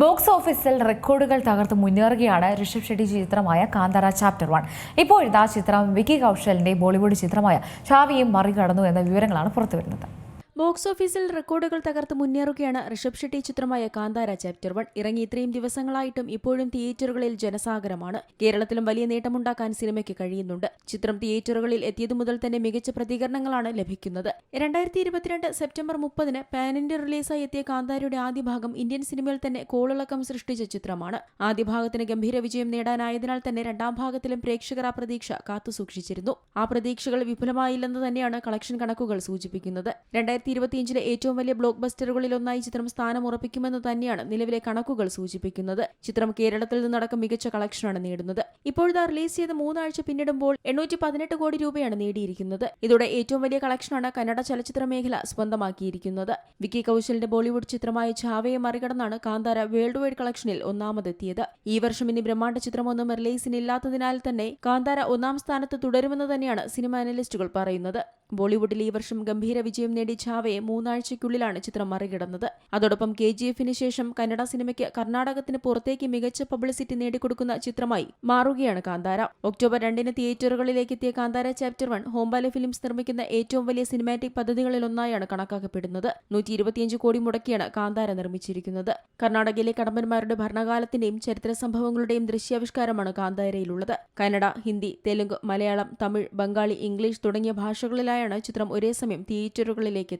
Box ഓഫീസിൽ റെക്കോർഡുകൾ തകർത്ത് മുന്നേറുകയാണ് ഋഷഭ് ഷെട്ടി ചിത്രമായ കാന്താര ചാപ്റ്റർ വൺ ഇപ്പോഴിതാ ചിത്രം വിക്കി കൗശലിന്റെ ബോളിവുഡ് ചിത്രമായ ഷാവിയും മറികടന്നു എന്ന വിവരങ്ങളാണ് പുറത്തുവരുന്നത്. ബോക്സ് ഓഫീസിൽ റെക്കോർഡുകൾ തകർത്ത് മുന്നേറുകയാണ് ഋഷഭ് ഷെട്ടി ചിത്രമായ കാന്താര ചാപ്റ്റർ വൺ. ഇറങ്ങി ഇത്രയും ദിവസങ്ങളായിട്ടും ഇപ്പോഴും തിയേറ്ററുകളിൽ ജനസാഗരമാണ്. കേരളത്തിലും വലിയ നേട്ടമുണ്ടാക്കാൻ സിനിമയ്ക്ക് കഴിയുന്നുണ്ട്. ചിത്രം തിയേറ്ററുകളിൽ എത്തിയതു മുതൽ തന്നെ മികച്ച പ്രതികരണങ്ങളാണ് ലഭിക്കുന്നത്. രണ്ടായിരത്തി ഇരുപത്തിരണ്ട് സെപ്റ്റംബർ മുപ്പതിന് ഇന്ത്യ റിലീസായി എത്തിയ കാന്താരയുടെ ആദ്യ ഭാഗം ഇന്ത്യൻ സിനിമയിൽ തന്നെ കോളിളക്കം സൃഷ്ടിച്ച ചിത്രമാണ്. ആദ്യ ഭാഗത്തിന് ഗംഭീര വിജയം നേടാനായതിനാൽ തന്നെ രണ്ടാം ഭാഗത്തിലും പ്രേക്ഷകർ ആ പ്രതീക്ഷ കാത്തുസൂക്ഷിച്ചിരുന്നു. ആ പ്രതീക്ഷകൾ വിഫലമായില്ലെന്ന് തന്നെയാണ് കളക്ഷൻ കണക്കുകൾ സൂചിപ്പിക്കുന്നത്. രണ്ടായിരത്തി ഇരുപത്തിയഞ്ചിലെ ഏറ്റവും വലിയ ബ്ലോക്ക് ബസ്റ്ററുകളിലൊന്നായി ചിത്രം സ്ഥാനം ഉറപ്പിക്കുമെന്ന് തന്നെയാണ് നിലവിലെ കണക്കുകൾ സൂചിപ്പിക്കുന്നത്. ചിത്രം കേരളത്തിൽ നിന്നടക്കം മികച്ച കളക്ഷനാണ് നേടുന്നത്. ഇപ്പോഴത്തെ റിലീസ് ചെയ്ത് മൂന്നാഴ്ച പിന്നിടുമ്പോൾ എണ്ണൂറ്റി പതിനെട്ട് കോടി രൂപയാണ് നേടിയിരിക്കുന്നത്. ഇതോടെ ഏറ്റവും വലിയ കളക്ഷനാണ് കന്നഡ ചലച്ചിത്ര മേഖല സ്വന്തമാക്കിയിരിക്കുന്നത്. വിക്കി കൌശലിന്റെ ബോളിവുഡ് ചിത്രമായ ഛാവയെ മറികടന്നാണ് കാന്താര വേൾഡ് വൈഡ് കളക്ഷനിൽ ഒന്നാമതെത്തിയത്. ഈ വർഷം ഇനി ബ്രഹ്മാണ്ഡ ചിത്രമൊന്നും റിലീസിനില്ലാത്തതിനാൽ തന്നെ കാന്താര ഒന്നാം സ്ഥാനത്ത് തുടരുമെന്ന് തന്നെയാണ് സിനിമ അനലിസ്റ്റുകൾ പറയുന്നത്. ബോളിവുഡിൽ ഈ വർഷം ഗംഭീര വിജയം നേടി ഛാവയെ മൂന്നാഴ്ചയ്ക്കുള്ളിലാണ് ചിത്രം മറികടന്നത്. അതോടൊപ്പം കെ ജി എഫിന് ശേഷം കന്നഡ സിനിമയ്ക്ക് കർണാടകത്തിന് പുറത്തേക്ക് മികച്ച പബ്ലിസിറ്റി നേടിക്കൊടുക്കുന്ന ചിത്രമായി മാറുകയാണ് കാന്താര. ഒക്ടോബർ രണ്ടിന് തിയേറ്ററുകളിലേക്ക് എത്തിയ Kantara chapter one Hombale films നിർമ്മിക്കുന്ന ഏറ്റവും വലിയ സിനിമാറ്റിക് പദ്ധതികളിലൊന്നായാണ് കണക്കാക്കപ്പെടുന്നത്. നൂറ്റി ഇരുപത്തിയഞ്ച് കോടി മുടക്കിയാണ് കാന്താര നിർമ്മിച്ചിരിക്കുന്നത്. കർണാടകയിലെ കടമ്പന്മാരുടെ ഭരണകാലത്തിന്റെയും ചരിത്ര സംഭവങ്ങളുടെയും ദൃശ്യാവിഷ്കാരമാണ് കാന്താരയിലുള്ളത്. കന്നഡ ഹിന്ദി തെലുങ്ക് മലയാളം തമിഴ് ബംഗാളി ഇംഗ്ലീഷ് തുടങ്ങിയ ഭാഷകളിലായാണ് ചിത്രം ഒരേ സമയം തിയേറ്ററുകളിലേക്ക്